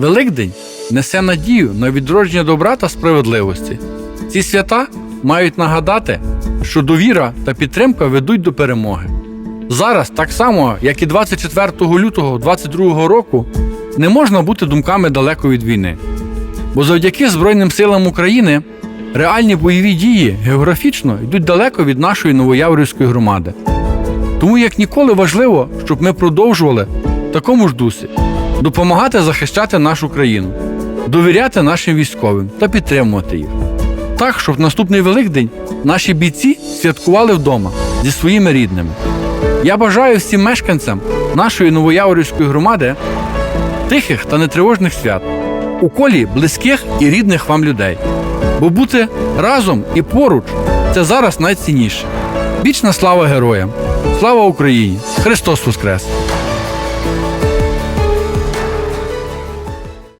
Великдень несе надію на відродження добра та справедливості. Ці свята мають нагадати, що довіра та підтримка ведуть до перемоги. Зараз, так само, як і 24 лютого 2022 року, не можна бути думками далеко від війни. Бо завдяки Збройним силам України реальні бойові дії географічно йдуть далеко від нашої новояврівської громади. Тому як ніколи важливо, щоб ми продовжували в такому ж дусі допомагати захищати нашу країну, довіряти нашим військовим та підтримувати їх. Так, щоб наступний Великдень наші бійці святкували вдома зі своїми рідними. Я бажаю всім мешканцям нашої новояворівської громади тихих та нетривожних свят у колі близьких і рідних вам людей. Бо бути разом і поруч це зараз найцінніше. Вічна слава героям! Слава Україні! Христос Воскрес!